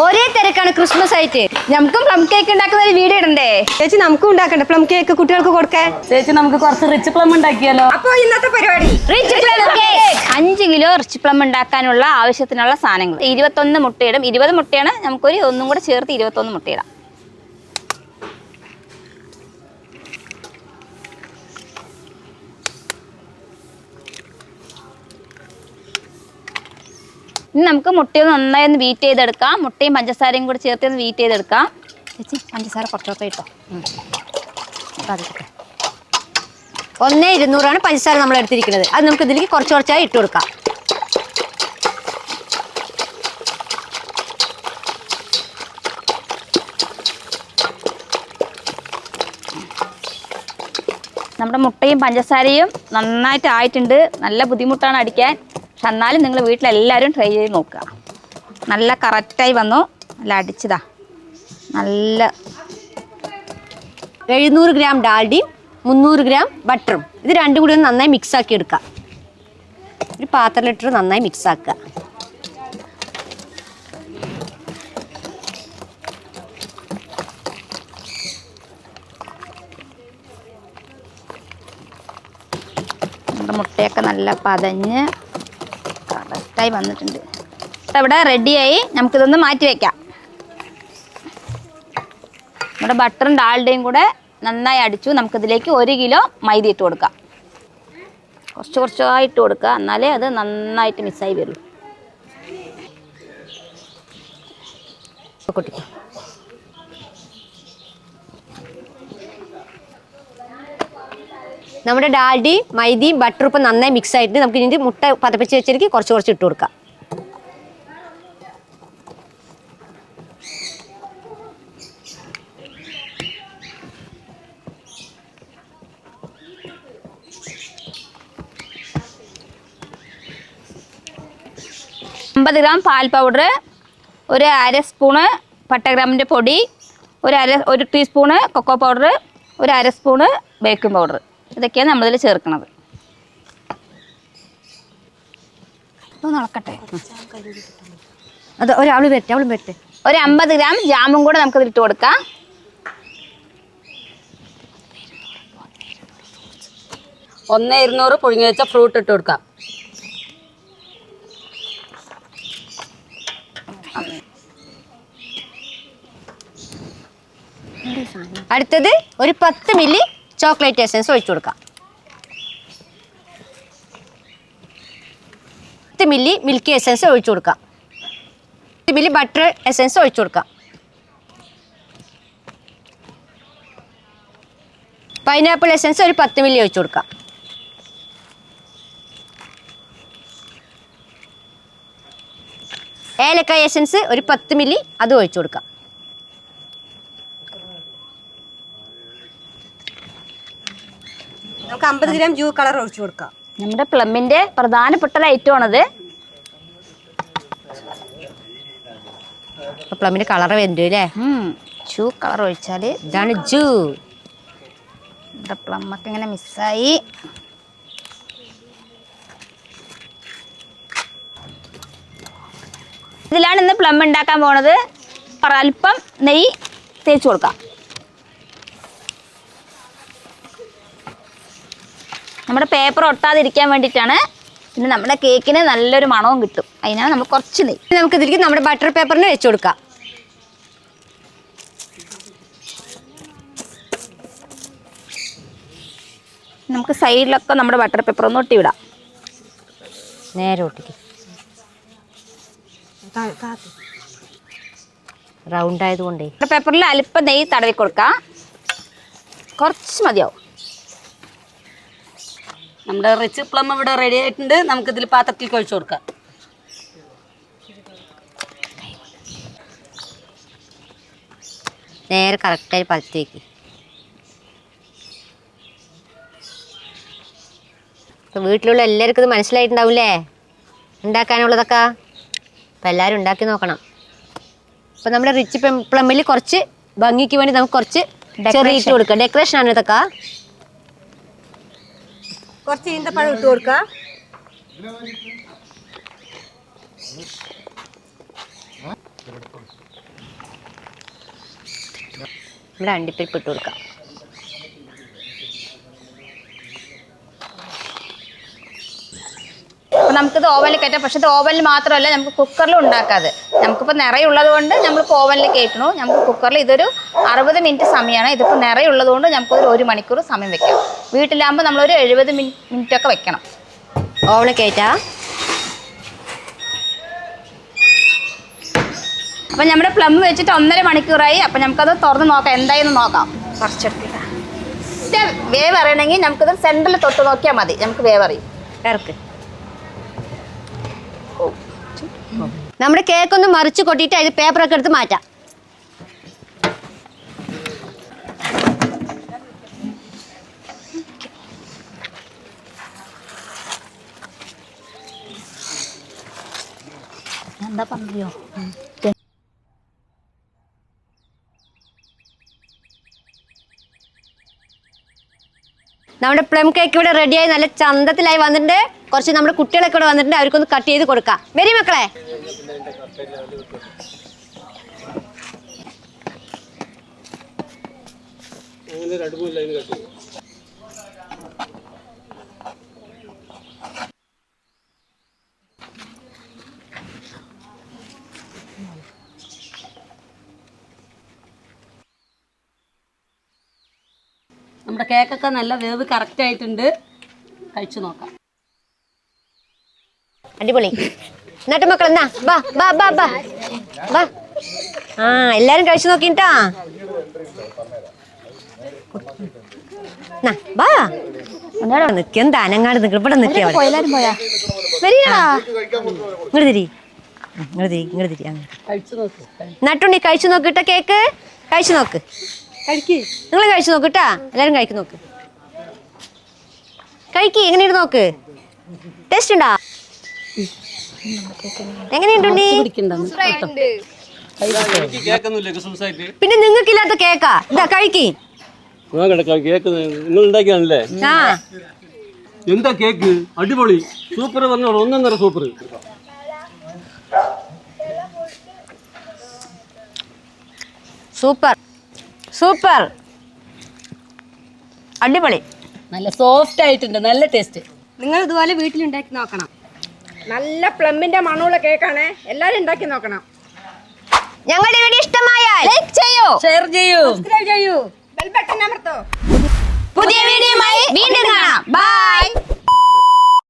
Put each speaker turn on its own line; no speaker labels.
ഒരേ തിരക്കാണ് ക്രിസ്മസ് ആയിട്ട്.
നമുക്കും പ്ലം കേക്ക് ഉണ്ടാക്കുന്ന ഒരു വീഡിയോ ഇടണ്ടേ?
ചേച്ചി നമുക്കും ഉണ്ടാക്കണ്ട? പ്ലം കേക്ക് കുട്ടികൾക്ക് കൊടുക്കേ
ചേച്ചി നമുക്ക് കുറച്ച് റിച്ച് പ്ലം ഉണ്ടാക്കിയാലോ?
അപ്പൊ ഇന്നത്തെ പരിപാടി.
റിച്ച് പ്ലം കേക്ക് അഞ്ച് കിലോ റിച്ച് പ്ലം ഉണ്ടാക്കാനുള്ള ആവശ്യത്തിനുള്ള സാധനങ്ങൾ. ഇരുപത്തൊന്ന് മുട്ടയിടും. ഇരുപത് മുട്ടയാണ് നമുക്കൊരു ഒന്നും കൂടെ ചേർത്ത് ഇരുപത്തൊന്ന് മുട്ടയിടാം. ഇനി നമുക്ക് മുട്ടയൊന്ന് നന്നായി ഒന്ന് ബീറ്റ് ചെയ്തെടുക്കാം. മുട്ടയും പഞ്ചസാരയും കൂടി ചേർത്ത് ഒന്ന് ബീറ്റ് ചെയ്തെടുക്കാം. ചേച്ചി പഞ്ചസാര കുറച്ചൊക്കെ ഇട്ടോ.
ഒന്നേ ഇരുന്നൂറാണ് പഞ്ചസാര നമ്മൾ എടുത്തിരിക്കുന്നത്. അത് നമുക്ക് ഇതിലേക്ക് കുറച്ച് കുറച്ചായി ഇട്ട് കൊടുക്കാം.
നമ്മുടെ മുട്ടയും പഞ്ചസാരയും നന്നായിട്ട് ആയിട്ടുണ്ട്. നല്ല ബുദ്ധിമുട്ടാണ് അടിക്കാൻ. പക്ഷെ എന്നാലും നിങ്ങൾ വീട്ടിലെല്ലാവരും ട്രൈ ചെയ്ത് നോക്കുക. നല്ല കറക്റ്റായി വന്നു. നല്ല അടിച്ചതാ. നല്ല
എഴുന്നൂറ് ഗ്രാം ഡാൽഡിയും മുന്നൂറ് ഗ്രാം ബട്ടറും. ഇത് രണ്ടും കൂടി ഒന്ന് നന്നായി മിക്സ് ആക്കി എടുക്കുക. ഒരു പാത്രത്തിലിട്ട് നന്നായി മിക്സ് ആക്കുക.
മുട്ടയൊക്കെ നല്ല പതഞ്ഞ് കറക്റ്റായി വന്നിട്ടുണ്ട്. ഇവിടെ റെഡിയായി നമുക്കിതൊന്ന് മാറ്റി വയ്ക്കാം നമ്മുടെ ബട്ടറും ഡാളുടെയും കൂടെ നന്നായി അടിച്ചു. നമുക്കിതിലേക്ക് ഒരു കിലോ മൈദ ഇട്ട് കൊടുക്കാം. കുറച്ച് കുറച്ചായിട്ട് കൊടുക്കുക. എന്നാലേ അത് നന്നായിട്ട് മിസ്സായി വരുള്ളൂ
കൊട്ടിക്കോ നമ്മുടെ ഡാൽഡി മൈദയും ബട്ടറും ഇപ്പം നന്നായി മിക്സ് ആയിട്ട് നമുക്ക് ഇതിന്റെ മുട്ട പതപ്പിച്ച് വെച്ചിരിക്കും കുറച്ച് കുറച്ച് ഇട്ട് കൊടുക്കാം.
അമ്പത് ഗ്രാം പാൽ പൗഡർ ഒരു അര സ്പൂണ് പട്ടഗ്രാമിന്റെ പൊടി ഒരു അര ഒരു ടീസ്പൂണ് കൊക്കോ പൗഡർ ഒരു അര സ്പൂണ് ബേക്കിംഗ് പൗഡർ ഇതൊക്കെയാണ് നമ്മളിതിൽ ചേർക്കുന്നത് ഒന്ന് ഇളക്കട്ടെ
അത് ഒരാൾ വരട്ടെ അവളും വരട്ടെ.
ഒരു അമ്പത് ഗ്രാം ജാമും കൂടെ നമുക്ക് ഇട്ട് കൊടുക്കാം.
ഒന്ന് ഇരുന്നൂറ് പുഴുങ്ങി വെച്ച ഫ്രൂട്ട് ഇട്ട് കൊടുക്കാം.
അടുത്തത് ഒരു പത്ത് മില്ലി ചോക്ലേറ്റ് എസൻസ് ഒഴിച്ചു കൊടുക്കാം. പത്ത് മില്ലി മിൽക്ക് എസൻസ് ഒഴിച്ചു കൊടുക്കാം. പത്ത് മില്ലി ബട്ടർ എസൻസ് ഒഴിച്ചു കൊടുക്കാം. പൈനാപ്പിൾ എസൻസ് ഒരു പത്ത് മില്ലി ഒഴിച്ചു കൊടുക്കാം. ഏലക്കായ എസൻസ് ഒരു പത്ത് മില്ലി അത് ഒഴിച്ചു കൊടുക്കാം നമുക്ക് അമ്പത് ഗ്രാം ജൂ കളർ ഒഴിച്ചു കൊടുക്കാം.
നമ്മുടെ പ്ലമ്മിന്റെ പ്രധാനപ്പെട്ട ഒരു ഐറ്റമാണത്.
പ്ലമ്മിന്റെ കളർ വരുന്നുണ്ട് അല്ലേ
ജ്യൂ കളർ ഒഴിച്ചാൽ
ഇതാണ് ജൂ.
നമ്മുടെ പ്ലമ്മൊക്കെ ഇങ്ങനെ മിസ്സായി. ഇതിലാണ് ഇന്ന് പ്ലം ഉണ്ടാക്കാൻ പോണത്. അല്പം നെയ്യ് തേച്ച് കൊടുക്കാം. നമ്മുടെ പേപ്പർ ഒട്ടാതിരിക്കാൻ വേണ്ടിയിട്ടാണ് പിന്നെ നമ്മുടെ കേക്കിന് നല്ലൊരു മണവും കിട്ടും. അതിനാണ് നമ്മൾ കുറച്ച് നെയ്യ്.
നമുക്ക് ഇതിലേക്ക് നമ്മുടെ ബട്ടർ പേപ്പറിന് വെച്ച് കൊടുക്കാം.
നമുക്ക് സൈഡിലൊക്കെ നമ്മുടെ ബട്ടർ പേപ്പർ ഒന്ന് ഒട്ടി വിടാം
നേരെ ഒട്ടിക്ക്. റൗണ്ട് ആയതുകൊണ്ടേ.
പേപ്പറിൽ അല്പം നെയ്യ് തടവി കൊടുക്കാം. കുറച്ച് മതിയാവും.
നമ്മുടെ റിച്ച് പ്ലം ഇവിടെ റെഡി ആയിട്ടുണ്ട്. നമുക്ക് ഇതിൽ പാത്രത്തിലേക്ക് ഒഴിച്ചു കൊടുക്കാം.
നേരെ കറക്റ്റായി പരത്തേക്ക് ഇപ്പൊ വീട്ടിലുള്ള എല്ലാവർക്കും ഇത് മനസ്സിലായിട്ടുണ്ടാവില്ലേ? ഉണ്ടാക്കാനുള്ളതൊക്കെ? അപ്പം എല്ലാവരും ഉണ്ടാക്കി നോക്കണം. അപ്പം നമ്മുടെ റിച്ച് പ്ലമ്മിൽ കുറച്ച് ഭംഗിക്ക് വേണ്ടി നമുക്ക് കുറച്ച് ഡെക്കറേഷൻ കൊടുക്കാം. ഡെക്കറേഷൻ ആണ് ഇതൊക്കെ. കുറച്ച് ഈന്തപ്പഴം ഇട്ട് കൊടുക്ക. നമ്മുടെ അണ്ടിപ്പരിപ്പ് ഇട്ട് കൊടുക്കാം.
നമുക്കിത് ഓവനിൽ കയറ്റാം. പക്ഷേ ഇത് ഓവനിൽ മാത്രമല്ല നമുക്ക് കുക്കറിലും ഉണ്ടാക്കാതെ. നമുക്കിപ്പോൾ നിറയുള്ളത് കൊണ്ട് നമ്മളിപ്പോൾ ഓവനിൽ കയറ്റണു. നമുക്ക് കുക്കറിൽ ഇതൊരു അറുപത് മിനിറ്റ് സമയമാണ്. ഇതിപ്പോൾ നിറയുള്ളത് കൊണ്ട് നമുക്കൊരു ഒരു മണിക്കൂർ സമയം വെക്കാം. വീട്ടിലാകുമ്പോൾ ഒരു എഴുപത് മിനിറ്റ് ഒക്കെ വെക്കണം.
ഓവണ് കേറ്റാ
അപ്പം നമ്മുടെ പ്ലം വെച്ചിട്ട് ഒന്നര മണിക്കൂറായി. അപ്പം നമുക്കത് തുറന്ന് നോക്കാം. എന്തായെന്ന് നോക്കാം. ഇത് വേവ് അറിയണമെങ്കിൽ നമുക്കത് സെന്ററിൽ തൊട്ട് നോക്കിയാൽ മതി. നമുക്ക് വേവ് അറിയും.
ഇറക്ക്. നമ്മുടെ കേക്കൊന്ന് മറിച്ച് കൊട്ടിയിട്ട് അതിൽ പേപ്പറൊക്കെ എടുത്ത് മാറ്റാം.
എന്താ പറഞ്ഞോ
നമ്മുടെ പ്ലം കേക്ക് ഇവിടെ റെഡിയായി നല്ല ചന്തത്തിലായി വന്നിട്ടുണ്ട്. കുറച്ച് നമ്മുടെ കുട്ടികളൊക്കെ ഇവിടെ വന്നിട്ടുണ്ട്. അവർക്കൊന്ന് കട്ട് ചെയ്ത് കൊടുക്കാം. വരി മക്കളെ.
നമ്മുടെ കേക്കൊക്കെ നല്ല വേവ് കറക്റ്റ് ആയിട്ടുണ്ട്. കഴിച്ചു നോക്കാം.
അടിപൊളി. എന്നിട്ട് മക്കൾ എന്നാ? ബാ ബാ ബാ ബാ. ബാ. ആ എല്ലാരും കഴിച്ചു നോക്കിട്ടാ. ബാ. നിക്കെന്താ അനങ്ങാട് നിക്ക ഇവിടെ നിക്ക അവിടെ.
എല്ലാവരും പോയാ?
ഇങ്ങോട്ട് തിരി. ഇങ്ങോട്ട് തിരി ഇങ്ങോട്ട് തിരി
കഴിച്ചു നോക്കൂ.
നട്ടുണ്ടി കഴിച്ചു നോക്കിട്ട കേക്ക്. കഴിച്ചു നോക്ക്. നിങ്ങൾ കഴിച്ചു നോക്കിട്ടാ എല്ലാരും കഴിച്ചു നോക്ക്. കഴിക്കി. എങ്ങനെയുണ്ട് നോക്ക്? ടേസ്റ്റ് ഉണ്ടാ? എങ്ങനെയുണ്ട് പിന്നെ നിങ്ങൾക്കില്ലാത്ത കേക്കാ. ഇതാ കഴിക്കി.
എന്താ കേക്ക്? അടിപൊളി. സൂപ്പർ പറഞ്ഞ ഒന്നൊന്നര സൂപ്പർ.
സൂപ്പർ. സൂപ്പർ. അടിപൊളി.
നല്ല സോഫ്റ്റ് ആയിട്ടുണ്ട് നല്ല ടേസ്റ്റ്
നിങ്ങൾ ഇതുപോലെ വീട്ടിൽ ഉണ്ടാക്കി നോക്കണം. നല്ല പ്ലമ്മിന്റെ മണമുള്ള കേക്കാണ്. എല്ലാരും ഉണ്ടാക്കി നോക്കണം.
ഞങ്ങളുടെ വീഡിയോ ഇഷ്ടമായാൽ
ലൈക്ക് ചെയ്യൂ.
ഷെയർ ചെയ്യൂ.
സബ്സ്ക്രൈബ് ചെയ്യൂ. ബെൽ ബട്ടൺ അമർത്തോ.
പുതിയ വീഡിയോയുമായി വീണ്ടും കാണാം. ബൈ